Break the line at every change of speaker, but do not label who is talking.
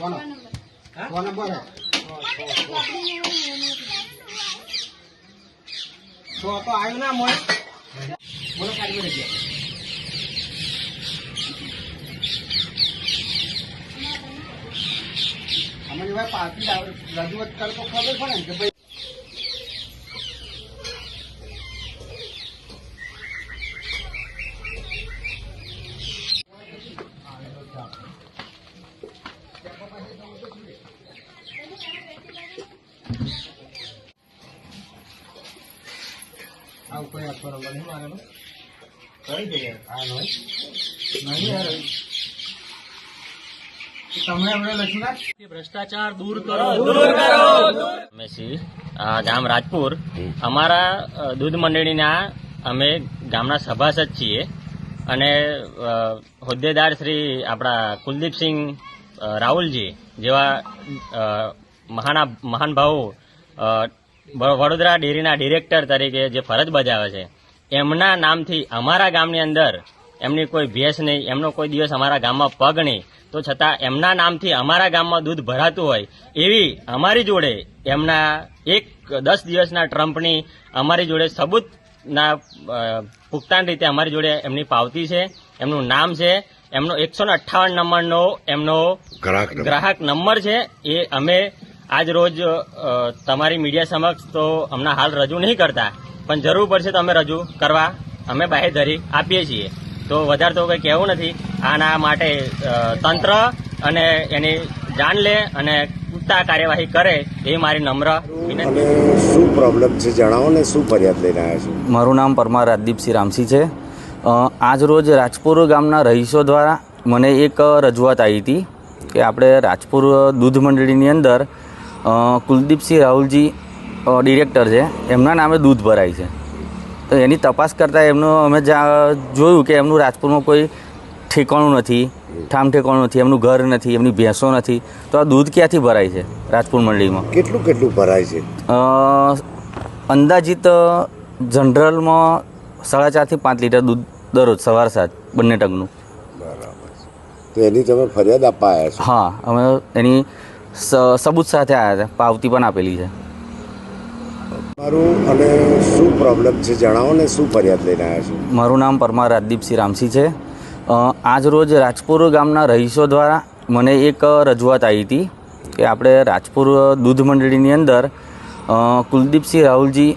કોનો? કોનો હે તો તો આવ્યું ના મોય. બોલો કાઢી મેળવી ગયા અમને ભાઈ પાર્ટી રજૂઆત કરતો ખબર પડે ને કે ભાઈ કોઈ આખો નંબર નહીં મારેલો કઈ જગ્યાએ આ નહીં નહીં યાર તમને હમણાં લખ્યું
દૂર કરો
અમે છીએ ગામ રાજપુર. અમારા દૂધ મંડળીના અમે ગામના સભાસદ છીએ અને હોદ્દેદાર શ્રી આપણા કુલદીપસિંહ રાહુલજી જેવા મહાના મહાન ભાવો વડોદરા ડેરીના ડિરેક્ટર તરીકે જે ફરજ બજાવે છે એમના નામથી અમારા ગામની અંદર એમની કોઈ ભેંસ નહીં એમનો કોઈ દિવસ અમારા ગામમાં પગ નહીં. તો છતાં એમના નામથી અમારા ગામમાં દૂધ ભરાતું હોય એવી અમારી જોડે એમના એક દસ દિવસના ટ્રમ્પની અમારી જોડે સબૂતના પુખ્તાન રીતે અમારી જોડે એમની પાવતી છે એમનું નામ છે એમનો એકસો ને અઠ્ઠાવન નંબરનો એમનો
ગ્રાહક નંબર
છે એ અમે આજ રોજ તમારી મીડિયા સમક્ષ તો હમણાં હાલ રજૂ નહીં કરતા પણ જરૂર પડશે તો અમે રજૂ કરવા અમે બાહેધરી આપીએ છીએ. તો વધારે તો કંઈ કહેવું નથી. આના માટે તંત્ર અને એની જાણ લે અને પૂરતા કાર્યવાહી કરે એ મારી નમ્ર વિનંતી.
શું પ્રોબ્લેમ છે? જણાવો ને શું ફરિયાદ લઈને આવ્યા છો?
મારું નામ પરમાર રાજદીપસિંહ રામસી છે. આજ રોજ રાજપુર ગામના રહીશો દ્વારા મને એક રજૂઆત આવી હતી કે આપણે રાજપુર દૂધ મંડળીની અંદર કુલદીપસિંહ રાહુલજી ડિરેક્ટર છે. એમના નામે દૂધ ભરાય છે. તો એની તપાસ કરતાં એમનું અમે જ્યાં કે એમનું રાજપુરમાં કોઈ ઠેકાણું નથી ઠામ ઠેકાણું નથી એમનું ઘર નથી એમની ભેંસો નથી તો આ દૂધ ક્યાંથી ભરાય છે રાજપુર મંડળીમાં?
કેટલું કેટલું ભરાય છે?
અંદાજિત જનરલમાં સાડા ચારથી પાંચ લીટર દૂધ દરરોજ સવાર સાંજ બંને ટકનું
બરાબર તો એની તમે ફરિયાદ છો?
હા અમે એની સબૂત સાથે આવ્યા છે પાવતી પણ આપેલી છે.
મારું અને શું પ્રોબ્લેમ છે? જણાવો ને શું ફરિયાદ લઈને આવ્યા છો?
મારું નામ પરમાર રાજદીપસિંહ રામસી છે. આજ રોજ રાજપુર ગામના રહીશો દ્વારા મને એક રજૂઆત આવી હતી કે આપણે રાજપુર દૂધ મંડળીની અંદર કુલદીપસિંહ રાહુલજી